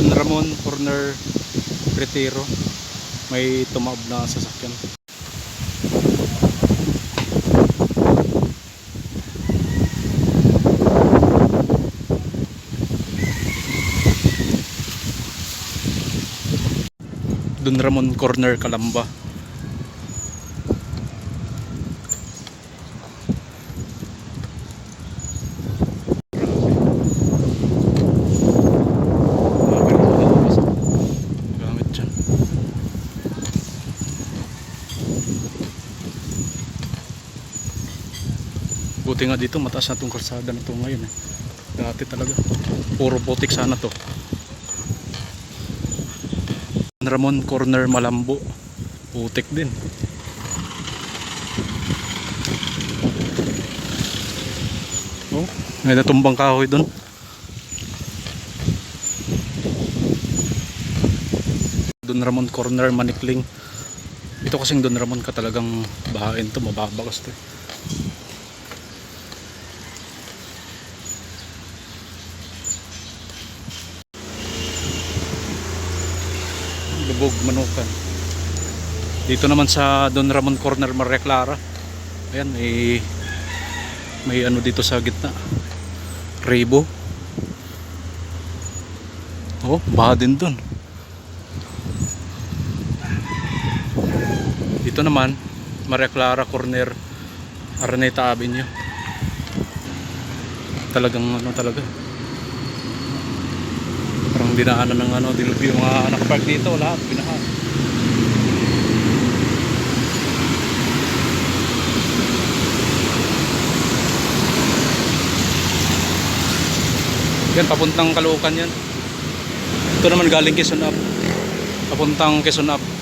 Don Ramon Corner Retiro. May tumawag na sasakyan. Don Ramon Corner Kalamba buti nga dito mataas na itong kalsada na ito ngayon eh. dati talaga. Puro putik sana to. Ramon Corner Malambo. Putik din. Oh, may natumbang kahoy doon Don Ramon Corner Manikling. Ito kasing Don Ramon ka talagang bahain to mababa kasi to lubog manukan. Dito naman sa Don Ramon Corner Maria Clara ayan may may ano dito sa gitna. Rebo oh baha din dun. Dito naman Maria Clara Corner Araneta Avenue. Talagang ano talaga parang dinaanan ng ano dilubyo yung mga nakapark dito lahat binaha yan papuntang Caloocan yan. Ito naman galing Quezon Up. Papuntang Quezon Up